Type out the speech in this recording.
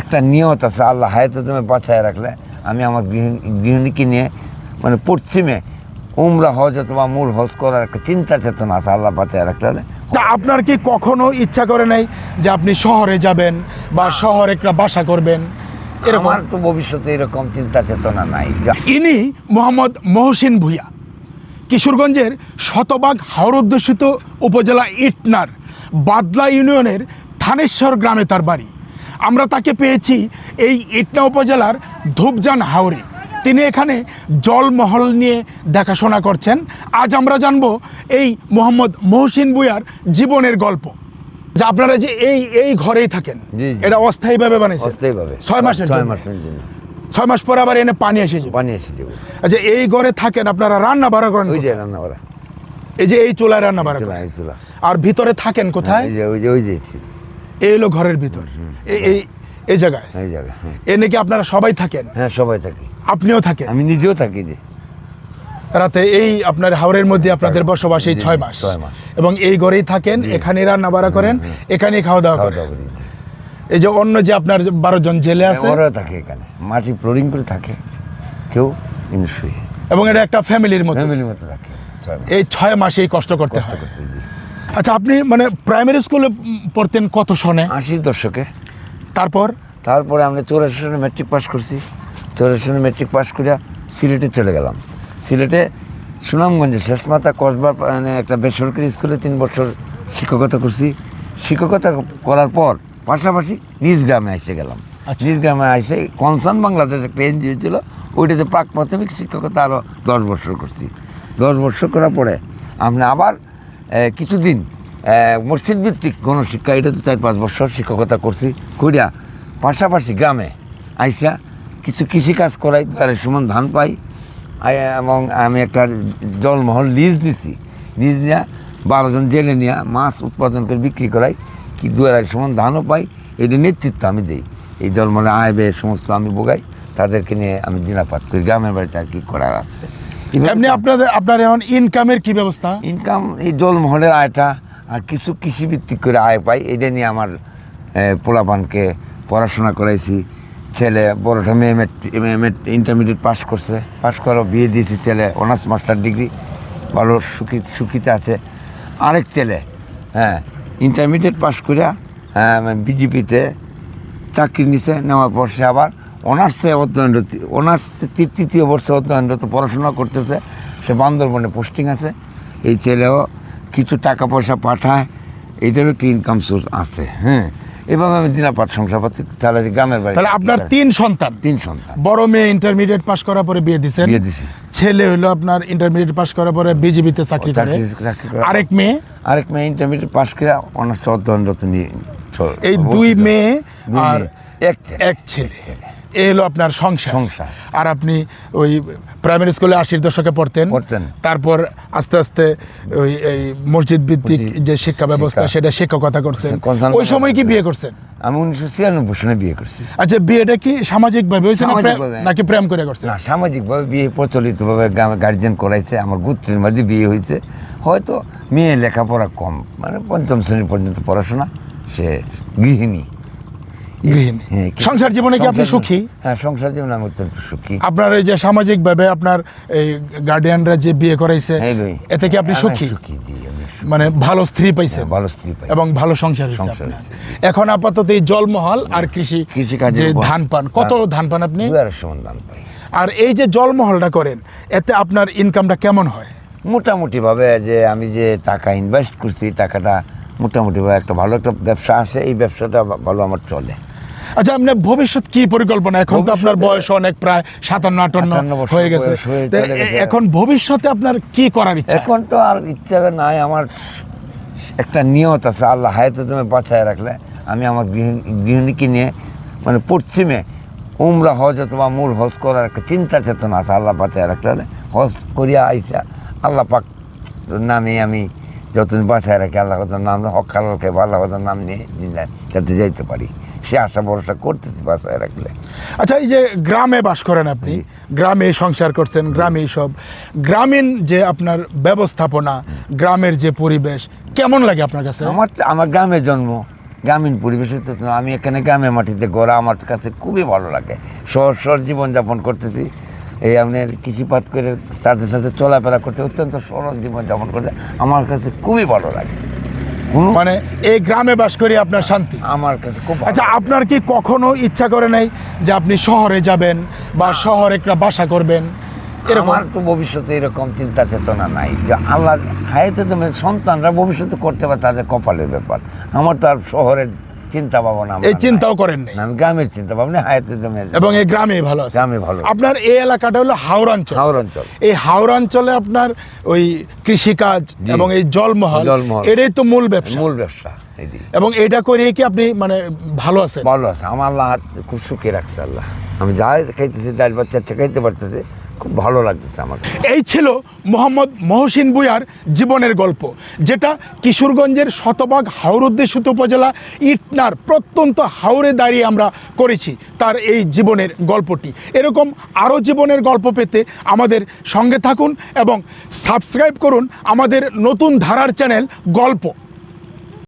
একটা নিয়ত আছে আল্লাহ হায়াতে তুমি বাঁচায় রাখলে। আমি আমার গৃহিণী গৃহিণীকে নিয়ে মানে পশ্চিমে উমরা হজ অথবা মূল হজ করার একটা চিন্তা চেতনা আছে আল্লাহ বাঁচায় রাখলে তা আপনার কি কখনো ইচ্ছা করে নাই যে আপনি শহরে যাবেন বা শহরে একটা বাসা করবেন? এরকম? তো ভবিষ্যতে এরকম চিন্তা চেতনা নাই। ইনি মোহাম্মদ মহসিন ভুইয়া কিশোরগঞ্জের শতবাগ হাওর অধ্যুষিত উপজেলা ইটনার বাদলা ইউনিয়নের থানেশ্বর গ্রামে তার বাড়ি। আমরা তাকে পেয়েছি এই ইটনা উপজেলার ধূপজান হাওরে। তিনি এখানে জলমহল নিয়ে দেখাশোনা করছেন। আজ আমরা জানব এই মোহাম্মদ মহসিন ভুইয়ার জীবনের গল্প। যে আপনারা যে এই এই ঘরেই থাকেন। এটা অস্থায়ীভাবে ভাবে ছয় মাসের ছয় জন্য। মাসের জন্য। ছয় মাস পরে আবার এনে পানি এসে পানি এসে দেবো আচ্ছা এই ঘরে থাকেন আপনারা রান্না বাড়া করেন ওই যে রান্না করা এই যে এই চুলায় রান্না বাড়া চুলা। আর ভিতরে থাকেন কোথায়? ওই যে ওই যে। এই হলো ঘরের ভিতর। এই- এই এই জায়গায়। এই জায়গা হ্যাঁ। এ নাকি আপনারা সবাই থাকেন? হ্যাঁ সবাই থাকি। আপনিও থাকেন? আমি নিজেও থাকি যে রাতে এই আপনার হাওরের মধ্যে আপনাদের বসবাস এই ছয় মাস। এবং এই ঘরেই থাকেন এখানে রান্না বাড়া করেন এখানেই খাওয়া দাওয়া করেন। করি। এই যে অন্য যে আপনার বারো জন জেলে আছে ওরাও থাকে এখানে। মাটি ফ্লোরিং করে থাকে। কেউ শুয়ে এবং এটা একটা ফ্যামিলির মতো। ফ্যামিলির মতো থাকে। ছয় মাস। এই ছয় মাসেই কষ্ট করতে হয়। আচ্ছা আপনি মানে প্রাইমারি স্কুলে পড়তেন কত সনে? আশির দশকে। তারপর? তারপরে আমরা চৌরাশি সনে মেট্রিক পাস করছি। চৌরাশি সনে মেট্রিক পাস করে সিলেটে চলে গেলাম। সিলেটে সুনামগঞ্জে শেষ শেষমাতা কসবা মানে একটা বেসরকারি স্কুলে তিন বছর শিক্ষকতা করছি। শিক্ষকতা করার পর পাশাপাশি নিজ গ্রামে এসে গেলাম। আচ্ছা। নিজ গ্রামে এসে কনসার্ন বাংলাদেশ একটা এনজিও ছিল ওইটাতে প্রাক প্রাথমিক শিক্ষকতা আরও দশ বছর করছি। দশ বছর করার পরে আমরা আবার কিছুদিন মসজিদ ভিত্তিক গণশিক্ষা, এটা তো চার পাঁচ বছর শিক্ষকতা করছি, কইরা পাশাপাশি গ্রামে আইসা কিছু কৃষিকাজ করাই দুয়ারে সমান ধান পাই এবং আমি একটা জলমহল লিজ দিছি লিজ নিয়ে বারো জন জেলে নিয়ে মাছ উৎপাদন করে বিক্রি করাই, কি দুয়ারে সমান ধানও পাই, এটা নেতৃত্ব আমি দিই। এই জলমহলে আয় ব্যয় সমস্ত আমি বোগাই তাদেরকে নিয়ে আমি দিনাপাত করি, গ্রামের বাড়িতে আর কি করার আছে। এমনি আপনাদের আপনার এখন ইনকামের কি ব্যবস্থা? ইনকাম এই জলমহলের আয়টা আর কিছু কৃষিভিত্তিক করে আয় পাই এটা নিয়ে আমার পোলাপানকে পড়াশোনা করাইছি। ছেলে বড়টা মেয়ে ইন্টারমিডিয়েট পাস করছে। পাস করার বিয়ে দিয়েছি ছেলে অনার্স মাস্টার ডিগ্রি ভালো সুখী সুখীতে আছে। আরেক ছেলে হ্যাঁ ইন্টারমিডিয়েট পাস করে বিজেপিতে চাকরি নিছে নেওয়ার পর সে আবার অনার্সে অধ্যয়নরত অনার্স তৃতীয় বর্ষে অধ্যয়নরত পড়াশোনা করতেছে। সে বান্দরবনে পোস্টিং আছে। এই ছেলেও কিছু টাকা পয়সা পাঠায়। এইটারও একটি ইনকাম সোর্স আছে হ্যাঁ। এভাবে আমি দিনাপাত সংসার পাচ্ছি তাহলে গ্রামের বাড়ি তাহলে আপনার তিন সন্তান। তিন সন্তান। বড় মেয়ে ইন্টারমিডিয়েট পাস করার পরে বিয়ে দিছেন। বিয়ে দিছি। ছেলে হলো আপনার ইন্টারমিডিয়েট পাস করার পরে বিজেপিতে চাকরি করে। আরেক মেয়ে? আরেক মেয়ে ইন্টারমিডিয়েট পাস করে অনার্স অধ্যয়নরত নিয়ে এই দুই মেয়ে আর এক এক ছেলে। এ হলো আপনার সংসার। সংসার। আর আপনি ওই প্রাইমারি স্কুলে আশির দশকে পড়তেন। পড়তেন। তারপর আস্তে আস্তে ওই এই মসজিদ ভিত্তিক যে শিক্ষা ব্যবস্থা সেটা শিক্ষকতা করছেন। ওই সময় কি বিয়ে করছেন? আমি উনিশশো ছিয়ানব্বই সনে বিয়ে করছি। আচ্ছা বিয়েটা কি সামাজিক ভাবে হয়েছে সামাজিকভাবে। নাকি প্রেম করে করছেন? না সামাজিকভাবে বিয়ে প্রচলিতভাবে গার্জিয়ান করাইছে। আমার গোত্রের মাঝে বিয়ে হয়েছে। হয়তো মেয়ে লেখাপড়া কম। মানে পঞ্চম শ্রেণি পর্যন্ত পড়াশোনা। সে গৃহিণী। গৃহিণী। হ্যাঁ, সংসার জীবনে কি আপনি সুখী? হ্যাঁ সংসার জীবনে আমি অত্যন্ত সুখী। আপনার এই যে সামাজিক ভাবে আপনার এই গার্ডিয়ানরা যে বিয়ে করাইছে হ্যাঁ এতে কি আপনি সুখী। মানে ভালো স্ত্রী পাইছেন? হ্যাঁ, ভালো স্ত্রী এবং ভালো সংসার এখন আপাতত এই জলমহল আর কৃষি যে ধান পান কত। ধান পান আপনি? দান পাই। আর এই যে জলমহলটা করেন এতে আপনার ইনকামটা কেমন হয়? মোটামুটি ভাবে যে আমি যে টাকা ইনভেস্ট করছি টাকাটা মোটামুটি ভাবে একটা ভালো একটা ব্যবসা আসে এই ব্যবসাটা ভালো আমার চলে। আচ্ছা আপনার ভবিষ্যৎ কি পরিকল্পনা? এখন তো আপনার বয়স অনেক প্রায় সাতান্ন আটান্ন হয়ে গেছে। এখন ভবিষ্যতে আপনার কি করার ইচ্ছা? এখন তো আর ইচ্ছা নাই আমার একটা নিয়ত আছে আল্লাহ হায়াতে তুমি বাঁচায় রাখলে। আমি আমার গৃহিণী- গৃহিণীকে নিয়ে মানে পশ্চিমে উমরা হজ অথবা মূল হজ করার একটা চিন্তা চেতনা আছে আল্লাহ বাঁচায় রাখলে। হজ করিয়া আইসা আল্লাহ পাক নামে আমি যতদিন বাঁচায় রাখি আল্লাহ কথার নাম হক খালালকে আল্লাহ কথার নাম নিয়ে জিন্দা যাতে যাইতে পারি। সে আশা ভরসা করতেছি বাঁচায় রাখলে। আচ্ছা এই যে গ্রামে বাস করেন আপনি গ্রামে সংসার করছেন গ্রামে সব। গ্রামীণ যে আপনার ব্যবস্থাপনা গ্রামের যে পরিবেশ কেমন লাগে আপনার কাছে? আমার আমার গ্রামে জন্ম। গ্রামীণ পরিবেশে তো আমি এখানে গ্রামের মাটিতে গড়া আমার কাছে খুবই ভালো লাগে। সহজ সহজ জীবনযাপন করতেছি। এই আপনার কৃষিপাত করে তাদের সাথে চলাফেরা করতে অত্যন্ত সরল জীবনযাপন করতে আমার কাছে খুবই ভালো লাগে। মানে এই গ্রামে বাস করে আপনার শান্তি? আমার কাছে খুব আচ্ছা আপনার কি কখনো ইচ্ছা করে নাই যে আপনি শহরে যাবেন বা শহরে একটা বাসা করবেন? এরকম? আমার তো ভবিষ্যতে এরকম চিন্তা চেতনা নাই যে আল্লাহ হায়াতে তো সন্তানরা ভবিষ্যতে করতে পারে তাদের কপালের ব্যাপার। আমার তো আর শহরের চিন্তা ভাবনা এই চিন্তাও করেন না, গ্রামের চিন্তা ভাবনা হায়াতে তুমি এবং এই গ্রামে ভালো আছে। গ্রামে ভালো। আপনার এই এলাকাটা হলো হাওড় অঞ্চল। হাওড় অঞ্চল। এই হাওড় অঞ্চলে আপনার ওই কৃষিকাজ। এবং এই জলমহল। এটাই তো মূল ব্যবসা। মূল ব্যবসা এবং এটা করে কি আপনি মানে ভালো আছেন? ভালো আছে। আমার আল্লাহ খুব সুখে রাখছে আল্লাহ। আমি যাই খাইতেছি ডাল বাচ্চা খাইতে পারতেছি। খুব ভালো লাগতেছে আমার এই ছিল মোহাম্মদ মহসিন বুয়ার জীবনের গল্প, যেটা কিশোরগঞ্জের শতভাগ হাওর উদ্দেশিত উপজেলা ইটনার প্রত্যন্ত হাওরে দাঁড়িয়ে আমরা করেছি তার এই জীবনের গল্পটি। এরকম আরও জীবনের গল্প পেতে আমাদের সঙ্গে থাকুন এবং সাবস্ক্রাইব করুন আমাদের নতুন ধারার চ্যানেল গল্প।